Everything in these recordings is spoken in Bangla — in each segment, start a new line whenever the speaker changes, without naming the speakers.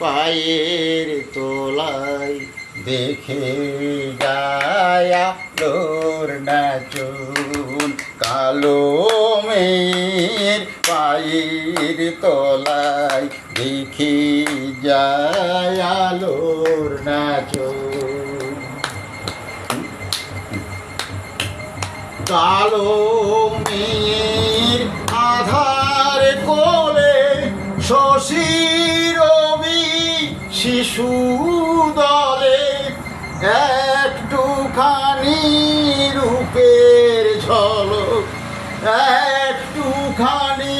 পায়ের তোলায় দেখে গায়া লোর নাচুন। কালো মেয়ের পায়ের তলায় দেখি যায় আলোর নাচুন। কালো মেয়ের আধার কোলে শশী শিশু দলে একটুখানি রূপের ঝলক, একটুখানি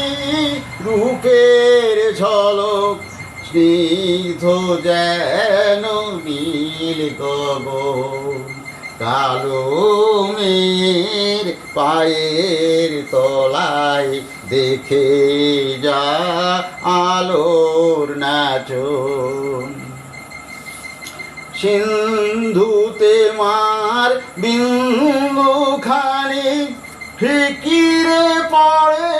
রূপের ঝলক, স্নিগ্ধ যেন নীল গগন, কালো মেয়ের পায়ের তলায় দেখে যা আলোর নাচন। সিন্ধুতে মার বিন্দু খানি ফিকিরে পড়ে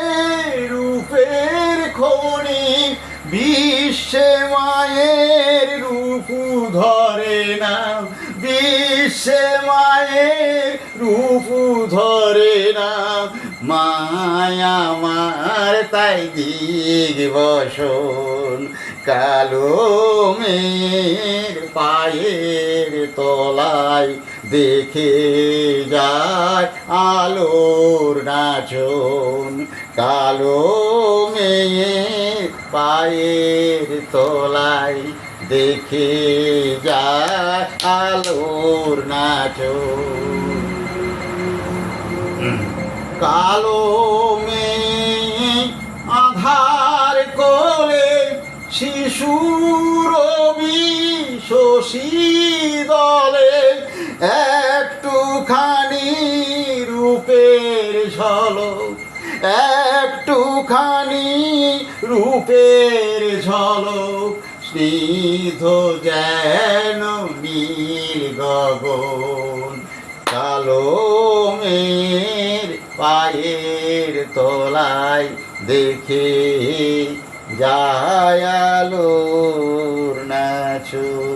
রূপের খনি, বিশ্বে মায়ের রূপ ধরে না, বিশ্বে মায়ের রূপ ধরে মায়া মার তাই দিগ বসন। কালো মেয়ের পায়ের তলায় দেখে যায় আলোর নাচন। কালো মেয়ের পায়ের তলায় দেখে যায় আলোর নাচন। কালো মেয়ে আধার কোলে শিশু রবি শশী দলে একটুখানি রূপের ঝলক, একটুখানি রূপের ঝলক, স্নিগ্ধ যেন নীল গগন, কালো পায়ের তলায় দেখে যায় আলোর নাচুন